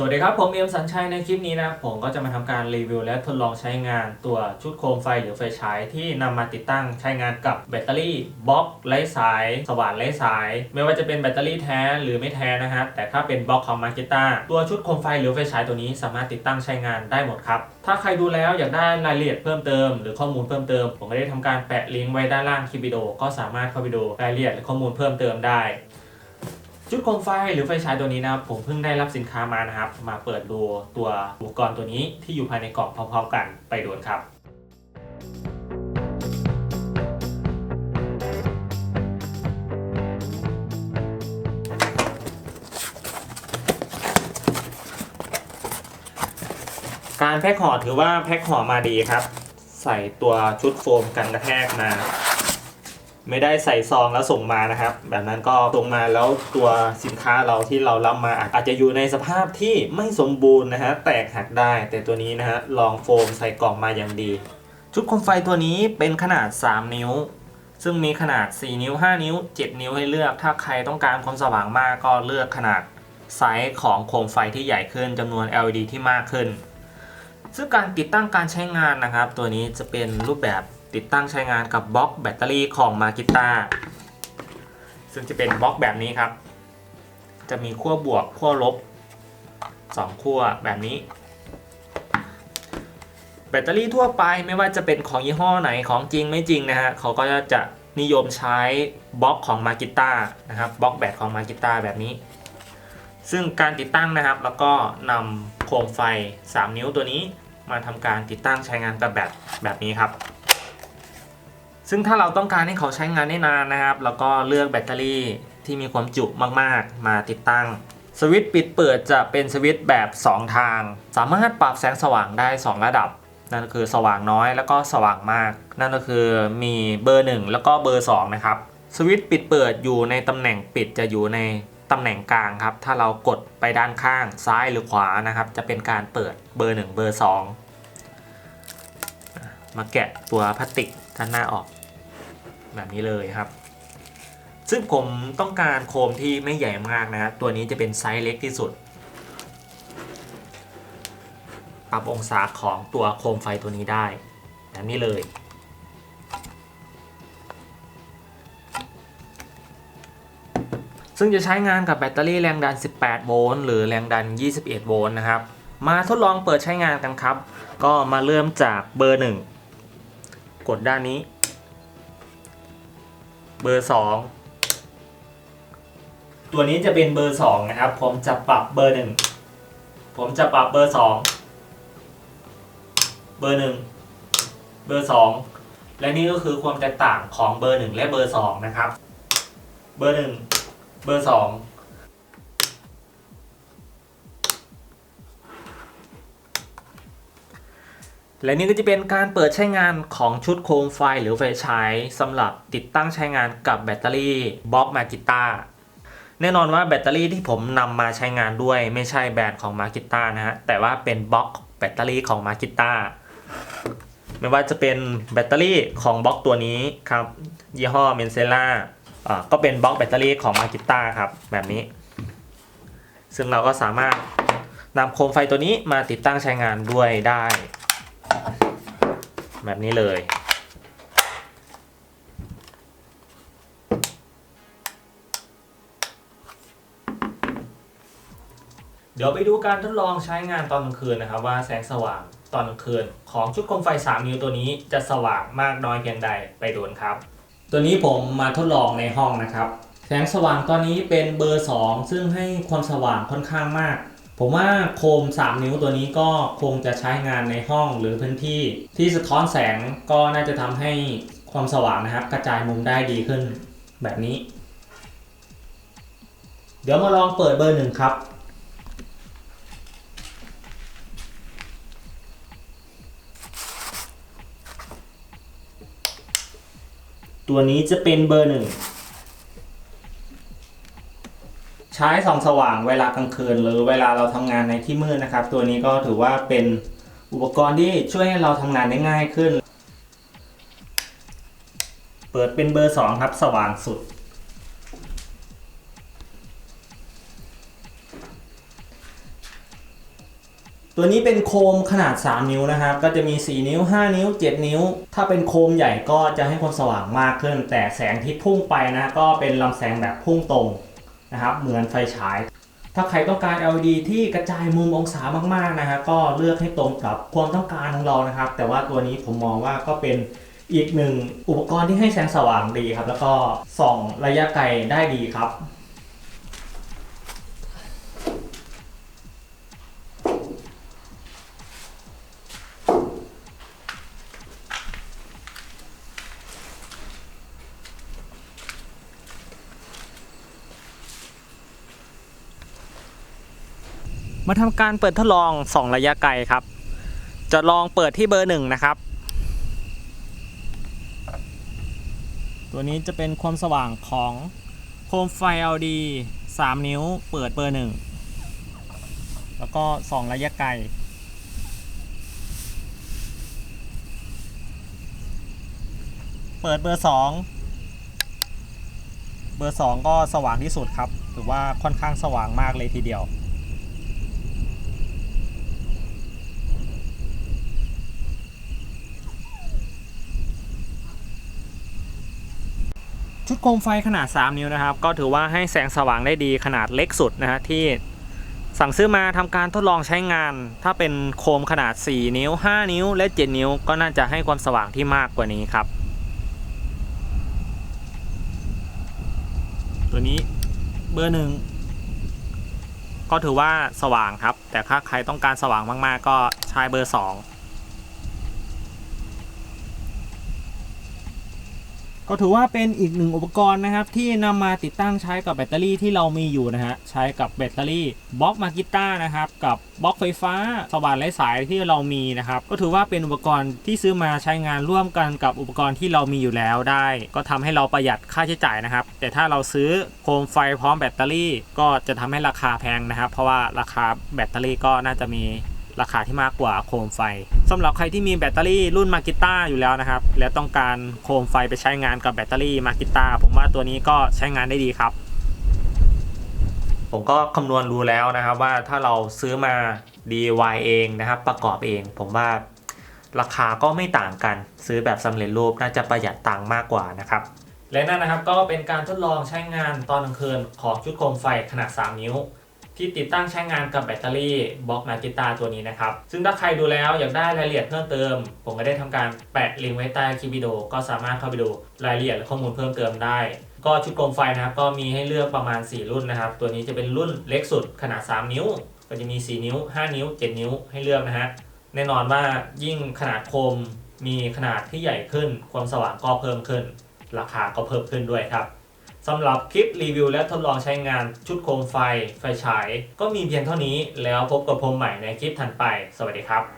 สวัสดีครับ ผมเอ็มสัญชัยในคลิปนี้นะผมก็จะมาทำการรีวิวและทดลองใช้งานตัวชุดโคมไฟหรือไฟฉายที่นำมาติดตั้งใช้งานกับแบตเตอรี่บล็อกไร้สาย สว่านไร้สาย ไม่ว่าจะเป็นแบตเตอรี่แท้หรือไม่แท้นะฮะแต่ถ้าเป็นบล็อกของมาร์กิต้าตัวชุดโคมไฟหรือไฟฉายตัวนี้สามารถติดตั้งใช้งานได้หมดครับ ถ้าใครดูแล้วอยากได้รายละเอียดเพิ่มเติมหรือข้อมูลเพิ่มเติมผมก็ได้ทำการแปะลิงก์ไว้ด้านล่างคลิปวิดีโอก็สามารถเข้าไปดูรายละเอียดและข้อมูลเพิ่มเติมได้ ชุดโคมไฟหรือไฟฉายตัวนี้นะครับ ผมเพิ่งได้รับสินค้ามานะครับ มาเปิดดูตัวอุปกรณ์ตัวนี้ที่อยู่ภายในกล่องพร้อมๆกันไปดูกันครับการแพ็คห่อถือว่าแพ็คห่อมาดีครับ ใส่ตัวชุดโฟมกันกระแทกมา ไม่ได้ใส่ซองแล้วส่งมานะครับ แบบนั้นก็ส่งมาแล้วตัวสินค้าเราที่เรารับมาอาจจะอยู่ในสภาพที่ไม่สมบูรณ์นะฮะแตกหักได้ แต่ตัวนี้นะฮะลองโฟมใส่กล่องมาอย่างดี ชุดโคมไฟตัวนี้เป็นขนาด 3 นิ้ว ซึ่งมีขนาด 4 นิ้ว 5 นิ้ว 7 นิ้วให้เลือก ถ้าใครต้องการความสว่างมากก็เลือกขนาดไซส์ของโคมไฟที่ใหญ่ขึ้นจำนวน LED ที่มากขึ้น ซึ่งการติดตั้งการใช้งานนะครับ ตัวนี้จะเป็นรูปแบบ ติดตั้งใช้งานกับบล็อกแบตเตอรี่ของมากิต้าซึ่งจะเป็นบล็อกแบบนี้ครับ จะมีขั้วบวกขั้วลบ2ขั้วแบบนี้ แบตเตอรี่ทั่วไปไม่ว่าจะเป็นของยี่ห้อไหนของจริงไม่จริงนะฮะเขาก็จะนิยมใช้บล็อกของมากิต้านะครับบล็อกแบตของมากิต้าแบบนี้ ซึ่งการติดตั้งนะครับ แล้วก็นำโคมไฟ 3 นิ้วตัวนี้มาทำการติดตั้งใช้งานกับแบตแบบนี้ครับ ซึ่งถ้าเราต้องการให้เขาใช้งานได้นานนะครับแล้วก็เลือกแบตเตอรี่ที่มีความจุมากๆ มาติดตั้ง สวิตช์ปิดเปิดจะเป็นสวิตช์แบบ 2 ทาง สามารถปรับแสงสว่างได้ 2 ระดับ นั่นก็คือสว่างน้อยแล้วก็สว่างมาก นั่นก็คือมีเบอร์ 1 แล้วก็เบอร์ 2 นะครับ สวิตช์ปิดเปิดอยู่ในตำแหน่งปิดจะอยู่ในตำแหน่งกลางครับ ถ้าเรากดไปด้านข้างซ้ายหรือขวานะครับ จะเป็นการเปิดเบอร์ 1 เบอร์ 2 มาแกะตัวพลาสติกด้านหน้าออก แบบนี้เลยครับ ซึ่งผมต้องการโคมที่ไม่ใหญ่มากนะ ตัวนี้จะเป็นไซส์เล็กที่สุด ปรับองศาของตัวโคมไฟตัวนี้ได้ แบบนี้เลยซึ่งจะใช้งานกับแบตเตอรี่แรงดัน 18 โวลต์ หรือแรงดัน 21 โวลต์นะครับ มาทดลองเปิดใช้งานกันครับ ก็มาเริ่มจากเบอร์ 1 กดด้านนี้ เบอร์สองตัวนี้จะเป็นเบอร์สองนะครับ ผมจะปรับเบอร์หนึ่งผมจะปรับเบอร์สองเบอร์หนึ่งเบอร์สองและนี่ก็คือความแตกต่างของเบอร์หนึ่งและเบอร์สองนะครับ เบอร์หนึ่งเบอร์สอง และนี่ก็จะเป็นการเปิดใช้งานของชุดโคมไฟหรือไฟฉายสำหรับติดตั้งใช้งานกับแบตเตอรี่บล็อกมากิต้าแน่นอนว่าแบตเตอรี่ที่ผมนำมาใช้งานด้วยไม่ใช่แบรนด์ของมากิต้านะฮะแต่ว่าเป็นบล็อกแบตเตอรี่ของมากิต้าไม่ว่าจะเป็นแบตเตอรี่ของบล็อกตัวนี้ครับ ยี่ห้อเมนเซล่าก็เป็นบล็อกแบตเตอรี่ของมากิต้าครับ แบบนี้ ซึ่งเราก็สามารถนำโคมไฟตัวนี้มาติดตั้งใช้งานด้วยได้ แบบนี้เลย เดี๋ยวไปดูการทดลองใช้งานตอนกลางคืนนะครับ ว่าแสงสว่างตอนกลางคืน ของชุดโคมไฟ 3 นิ้วตัวนี้จะสว่างมากน้อยเพียงใดไปดูนครับ ตัวนี้ผมมาทดลองในห้องนะครับ แสงสว่างตอนนี้เป็นเบอร์ 2 ซึ่งให้ความสว่างค่อนข้างมาก ผมว่าโคม 3 นิ้วตัวนี้ก็คงจะใช้งานในห้องหรือพื้นที่ที่สะท้อนแสงก็น่าจะทำให้ความสว่างนะครับ กระจายมุมได้ดีขึ้นแบบนี้ เดี๋ยวมาลองเปิดเบอร์หนึ่งครับ ตัวนี้จะเป็นเบอร์หนึ่ง ใช้ส่องสว่างเวลากลางคืน หรือเวลาเราทำงานในที่มืดนะครับ ตัวนี้ก็ถือว่าเป็นอุปกรณ์ที่ช่วยให้เราทำงานได้ง่ายขึ้น เปิดเป็นเบอร์ 2 ครับ สว่างสุด ตัวนี้เป็นโคมขนาด 3 นิ้วนะครับ ก็จะมี 4 นิ้ว 5 นิ้ว 7 นิ้ว ถ้าเป็นโคมใหญ่ก็จะให้ความสว่างมากขึ้น แต่แสงที่พุ่งไปนะ ก็เป็นลำแสงแบบพุ่งตรง นะครับเหมือนไฟฉาย ถ้าใครต้องการ LED ที่กระจายมุมองศามากๆนะฮะก็เลือกให้ตรงกับความต้องการของเรานะครับ แต่ว่าตัวนี้ผมมองว่าก็เป็นอีกหนึ่งอุปกรณ์ที่ให้แสงสว่างดีครับ แล้วก็ส่องระยะไกลได้ดีครับ มาทำการเปิดทดลองส่องระยะไกลครับ จะลองเปิดที่เบอร์หนึ่งนะครับ ตัวนี้จะเป็นความสว่างของโคมไฟ LD 3 นิ้วเปิดเบอร์หนึ่งแล้วก็ส่องระยะไกลเปิดเบอร์2เบอร์2ก็สว่างที่สุดครับ ถือว่าค่อนข้างสว่างมากเลยทีเดียว ชุดโคมไฟขนาด 3 นิ้วนะครับ ก็ถือว่าให้แสงสว่างได้ดีขนาดเล็กสุดนะฮะที่สั่งซื้อมาทำการทดลองใช้งาน ถ้าเป็นโคมขนาด 4 นิ้ว 5 นิ้ว และ 7 นิ้ว ก็น่าจะให้ความสว่างที่มากกว่านี้ครับ ตัวนี้เบอร์หนึ่งก็ถือว่าสว่างครับ แต่ถ้าใครต้องการสว่างมาก ๆ ก็ใช้เบอร์ 2 ก็ถือว่าเป็นอีกหนึ่งอุปกรณ์นะครับ ที่นำมาติดตั้งใช้กับแบตเตอรี่ที่เรามีอยู่นะฮะใช้กับแบตเตอรี่บล็อกมากิต้านะครับกับบล็อกไฟฟ้าสว่านไร้สายที่เรามีนะครับก็ถือว่าเป็นอุปกรณ์ที่ซื้อมาใช้งานร่วมกันกับอุปกรณ์ที่เรามีอยู่แล้วได้ ก็ทำให้เราประหยัดค่าใช้จ่ายนะครับ แต่ถ้าเราซื้อโคมไฟพร้อมแบตเตอรี่ ก็จะทำให้ราคาแพงนะครับ เพราะว่าราคาแบตเตอรี่ก็น่าจะมีราคาที่มากกว่าโคมไฟ สำหรับใครที่มีแบตเตอรี่รุ่นมากิต้าอยู่แล้วนะครับ และต้องการโคมไฟไปใช้งานกับแบตเตอรี่มากิต้าผมว่าตัวนี้ก็ใช้งานได้ดีครับ ผมก็คำนวณรู้แล้วนะครับว่าถ้าเราซื้อมา DIY เองนะครับ ประกอบเอง ผมว่าราคาก็ไม่ต่างกัน ซื้อแบบสำเร็จรูปน่าจะประหยัดตังค์มากกว่านะครับ และนั่นนะครับก็เป็นการทดลองใช้งานตอนกลางคืนของชุดโคมไฟขนาด 3 นิ้ว ที่ติดตั้งใช้งานกับแบตเตอรี่บล็อกมากิตาตัวนี้นะครับ ซึ่งถ้าใครดูแล้วอยากได้รายละเอียดเพิ่มเติม ผมก็ได้ทำการแปะลิงก์ไว้ใต้คลิปวิดีโอก็สามารถเข้าไปดูรายละเอียดและข้อมูลเพิ่มเติมได้ ก็ชุดโคมไฟนะครับก็มีให้เลือกประมาณ 4 รุ่นนะครับ ตัวนี้จะเป็นรุ่นเล็กสุดขนาด 3 นิ้ว ก็จะมี 4 นิ้ว 5 นิ้ว 7 นิ้วให้เลือกนะฮะแน่นอนว่ายิ่งขนาดโคมมีขนาดที่ใหญ่ขึ้น ความสว่างก็เพิ่มขึ้น ราคาก็เพิ่มขึ้นด้วยครับ สำหรับคลิปรีวิวและทดลองใช้งานชุดโคมไฟ ไฟฉาย ก็มีเพียงเท่านี้แล้วพบกับผมใหม่ในคลิปถัดไป สวัสดีครับ